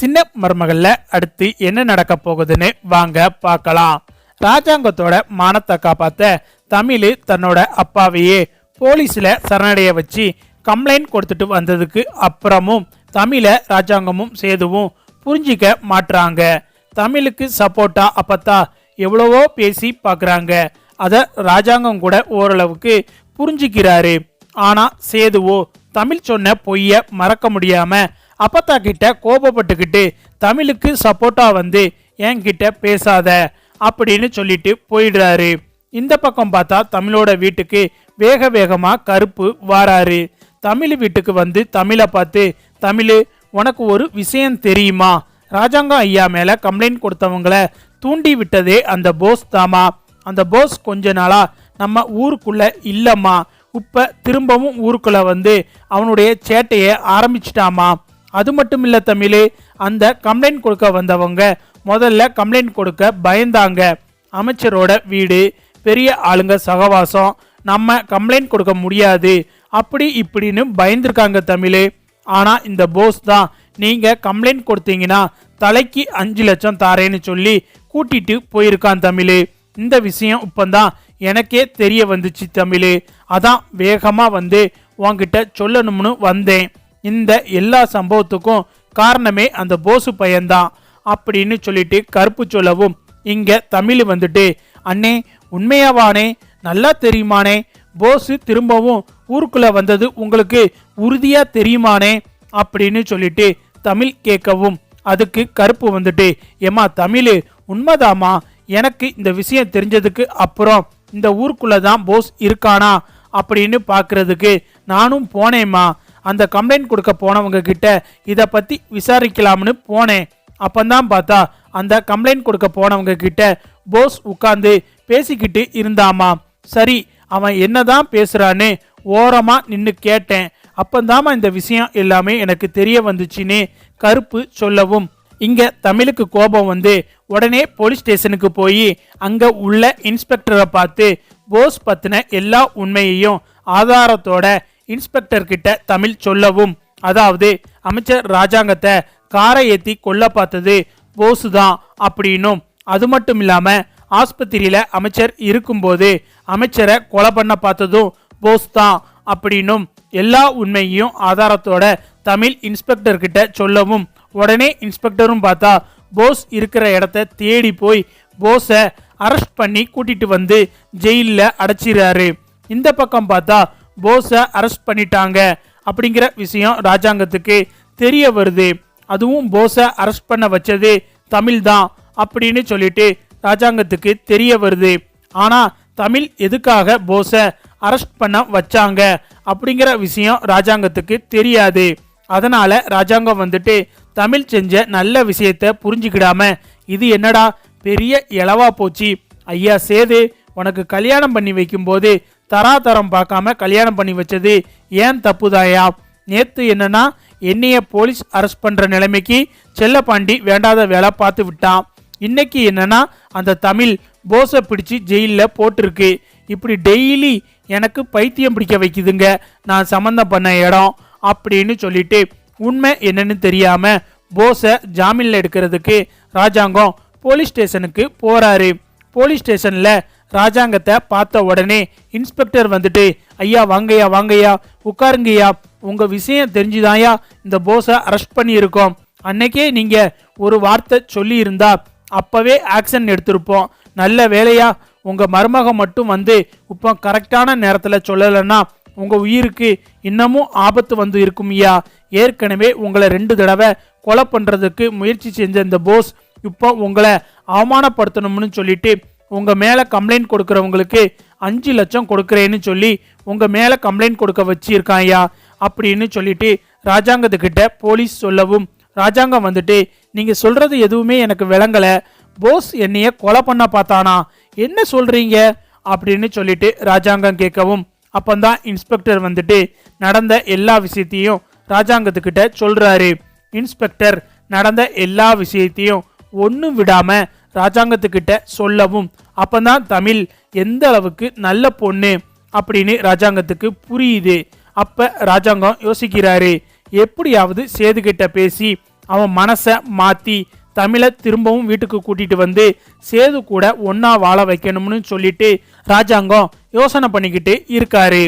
சின்ன மருமகள்ல அடுத்து என்ன நடக்க போகுதுன்னு வாங்க பார்க்கலாம். ராஜாங்கத்தோட மானத்தை காப்பாத்த தமிழ் தன்னோட அப்பாவையே போலீஸ்ல சரணடைய வச்சு கம்ப்ளைண்ட் கொடுத்துட்டு வந்ததுக்கு அப்புறமும் தமிழை ராஜாங்கமும் சேதுவும் புரிஞ்சிக்க மாட்டுறாங்க தமிழுக்கு சப்போர்ட்டா அப்பத்தா எவ்வளவோ பேசி பார்க்குறாங்க அதை ராஜாங்கம் கூட ஓரளவுக்கு புரிஞ்சுக்கிறாரு. ஆனா சேதுவோ தமிழ் சொன்ன பொய்ய மறக்க முடியாம அப்பத்தா கிட்ட கோபப்பட்டுக்கிட்டு தமிழுக்கு சப்போர்ட்டா வந்து என்கிட்ட பேசாத அப்படின்னு சொல்லிட்டு போயிடுறாரு. இந்த பக்கம் பார்த்தா தமிழோட வீட்டுக்கு வேக வேகமா கருப்பு வாராரு. தமிழ் வீட்டுக்கு வந்து தமிழை பார்த்து தமிழ் உனக்கு ஒரு விஷயம் தெரியுமா? ராஜாங்கம் ஐயா மேல கம்ப்ளைண்ட் கொடுத்தவங்கள தூண்டி விட்டதே அந்த போஸ் தாமா அந்த போஸ் கொஞ்ச நாளா நம்ம ஊருக்குள்ள இல்லம்மா. குப்பை திரும்பவும் ஊருக்குள்ளே வந்து அவனுடைய சேட்டையை ஆரம்பிச்சிட்டாமா? அது மட்டும் இல்லை தமிழ் அந்த கம்ப்ளைண்ட் கொடுக்க வந்தவங்க முதல்ல கம்ப்ளைண்ட் கொடுக்க பயந்தாங்க. அமைச்சரோட வீடு பெரிய ஆளுங்க சகவாசம் நம்ம கம்ப்ளைண்ட் கொடுக்க முடியாது. அப்படி இப்படின்னு பயந்துருக்காங்க தமிழ். ஆனால் இந்த போஸ் தான் நீங்கள் கம்ப்ளைண்ட் கொடுத்தீங்கன்னா தலைக்கு அஞ்சு லட்சம் தாரேன்னு சொல்லி கூட்டிட்டு போயிருக்கான் தமிழ். இந்த விஷயம் இப்போந்தான் எனக்கே தெரிய வந்துச்சு தமிழ். அதான் வேகமாக வந்து உன்கிட்ட சொல்லணும்னு வந்தேன். இந்த எல்லா சம்பவத்துக்கும் காரணமே அந்த போசு பையன்தான் அப்படின்னு சொல்லிட்டு கருப்பு சொல்லவும் இங்கே தமிழ் வந்துட்டு. அண்ணே உண்மையாவானே? நல்லா தெரியுமானே? போஸ் திரும்பவும் ஊருக்குள்ளே வந்தது உங்களுக்கு உறுதியாக தெரியுமானே? அப்படின்னு சொல்லிட்டு தமிழ் கேட்கவும் அதுக்கு கருப்பு வந்துட்டு ஏமா தமிழ் உண்மைதாமா எனக்கு இந்த விஷயம் தெரிஞ்சதுக்கு அப்புறம் இந்த ஊருக்குள்ளே தான் போஸ் இருக்கானா அப்படின்னு பார்க்குறதுக்கு நானும் போனேம்மா. அந்த கம்ப்ளைண்ட் கொடுக்க போனவங்க கிட்ட இதை பற்றி விசாரிக்கலாம்னு போனேன். அப்பந்தான் பார்த்தா அந்த கம்ப்ளைண்ட் கொடுக்க போனவங்க கிட்ட போஸ் உட்காந்து பேசிக்கிட்டு இருந்தாமா சரி அவன் என்னதான் பேசுகிறான்னு ஓரமாக நின்று கேட்டேன். அப்பந்தாமா இந்த விஷயம் எல்லாமே எனக்கு தெரிய வந்துச்சுன்னு கருப்பு சொல்லவும் இங்க தமிழுக்கு கோபம் வந்து உடனே போலீஸ் ஸ்டேஷனுக்கு போய் அங்க உள்ள இன்ஸ்பெக்டரை பார்த்து போஸ் பத்தின எல்லா உண்மையையும் ஆதாரத்தோட இன்ஸ்பெக்டர் கிட்ட தமிழ் சொல்லவும். அதாவது அமைச்சர் ராஜாங்கத்தை காரை ஏத்தி கொல்ல பார்த்தது போஸ் தான் அப்படின்னும். அது மட்டும் இல்லாம ஆஸ்பத்திரியில அமைச்சர் இருக்கும்போது அமைச்சரை கொலை பண்ண பார்த்ததும் போஸ் தான் அப்படின்னும். எல்லா உண்மையையும் ஆதாரத்தோட தமிழ் இன்ஸ்பெக்டர் கிட்ட சொல்லவும் உடனே இன்ஸ்பெக்டரும் பார்த்தா போஸ் இருக்கிற இடத்த தேடி போய் போஸை அரெஸ்ட் பண்ணி கூட்டிட்டு வந்து ஜெயிலில் அடைச்சிடுறாரு இந்த பக்கம் பார்த்தா போஸை அரெஸ்ட் பண்ணிட்டாங்க அப்படிங்கிற விஷயம் ராஜாங்கத்துக்கு தெரிய வருது. அதுவும் போஸை அரெஸ்ட் பண்ண வச்சது தமிழ் தான் அப்படின்னு சொல்லிட்டு ராஜாங்கத்துக்கு தெரிய வருது. ஆனால் தமிழ் எதுக்காக போஸை அரெஸ்ட் பண்ண வச்சாங்க அப்படிங்கிற விஷயம் ராஜாங்கத்துக்கு தெரியாது. அதனால ராஜாங்கம் வந்துட்டு தமிழ் செஞ்ச நல்ல விஷயத்த புரிஞ்சுக்கிடாம இது என்னடா பெரிய இளவா போச்சு. ஐயா சேது உனக்கு கல்யாணம் பண்ணி வைக்கும்போது தராதரம் பார்க்காம கல்யாணம் பண்ணி வச்சது ஏன் தப்புதாயா? நேத்து என்னன்னா என்னைய போலீஸ் அரெஸ்ட் பண்ற நிலைமைக்கு செல்லப்பாண்டி வேண்டாத வேலை பார்த்து விட்டான் இன்னைக்கு என்னன்னா அந்த தமிழ் போஸை பிடிச்சு ஜெயிலில் போட்டிருக்கு. இப்படி டெய்லி எனக்கு பைத்தியம் பிடிக்க வைக்குதுங்க. நான் சம்மந்தம் பண்ண இடம் அப்படின்னு சொல்லிட்டு உண்மை என்னன்னு தெரியாம போஸை ஜாமீனில் எடுக்கிறதுக்கு ராஜாங்கம் போலீஸ் ஸ்டேஷனுக்கு போறாரு. போலீஸ் ஸ்டேஷன்ல ராஜாங்கத்தை பார்த்த உடனே இன்ஸ்பெக்டர் வந்துட்டு ஐயா வாங்கய்யா வாங்கய்யா உட்காருங்கய்யா. உங்க விஷயம் தெரிஞ்சுதாயா இந்த போஸை அரெஸ்ட் பண்ணியிருக்கோம். அன்னைக்கே நீங்க ஒரு வார்த்தை சொல்லியிருந்தா அப்போவே அப்பவே ஆக்ஷன் எடுத்திருப்போம். நல்ல வேலையா உங்க மருமகம் மட்டும் வந்து இப்போ கரெக்டான நேரத்தில் சொல்லலைன்னா உங்க உயிருக்கு இன்னமும் ஆபத்து வந்து இருக்கும்யா ஏற்கனவே உங்களை ரெண்டு தடவை கொலை பண்ணுறதுக்கு முயற்சி செஞ்ச இந்த போஸ் இப்போ உங்களை அவமானப்படுத்தணும்னு சொல்லிட்டு உங்கள் மேலே கம்ப்ளைண்ட் கொடுக்குறவங்களுக்கு அஞ்சு லட்சம் கொடுக்குறேன்னு சொல்லி உங்கள் மேலே கம்ப்ளைண்ட் கொடுக்க வச்சிருக்காயா அப்படின்னு சொல்லிட்டு ராஜாங்கத்துக்கிட்ட போலீஸ் சொல்லவும் ராஜாங்கம் வந்துட்டு நீங்கள் சொல்கிறது எதுவுமே எனக்கு விளங்கலை. போஸ் என்னைய கொலை பண்ண பார்த்தானா? என்ன சொல்கிறீங்க அப்படின்னு சொல்லிட்டு ராஜாங்கம் கேட்கவும் அப்பந்தான் இன்ஸ்பெக்டர் வந்துட்டு நடந்த எல்லா விஷயத்தையும் ராஜாங்கத்துக்கிட்ட சொல்றாரு. இன்ஸ்பெக்டர் நடந்த எல்லா விஷயத்தையும் ஒன்றும் விடாம ராஜாங்கத்துக்கிட்ட சொல்லவும். அப்பதான் தமிழ் எந்த அளவுக்கு நல்ல பொண்ணு அப்படின்னு ராஜாங்கத்துக்கு புரியுது. அப்ப ராஜாங்கம் யோசிக்கிறாரு. எப்படியாவது சேதுகிட்ட பேசி அவன் மனசை மாத்தி தமிழை திரும்பவும் வீட்டுக்கு கூட்டிட்டு வந்து சேது கூட ஒன்னா வாழ வைக்கணும்னு சொல்லிட்டு ராஜாங்கம் யோசனை பண்ணிக்கிட்டு இருக்காரு.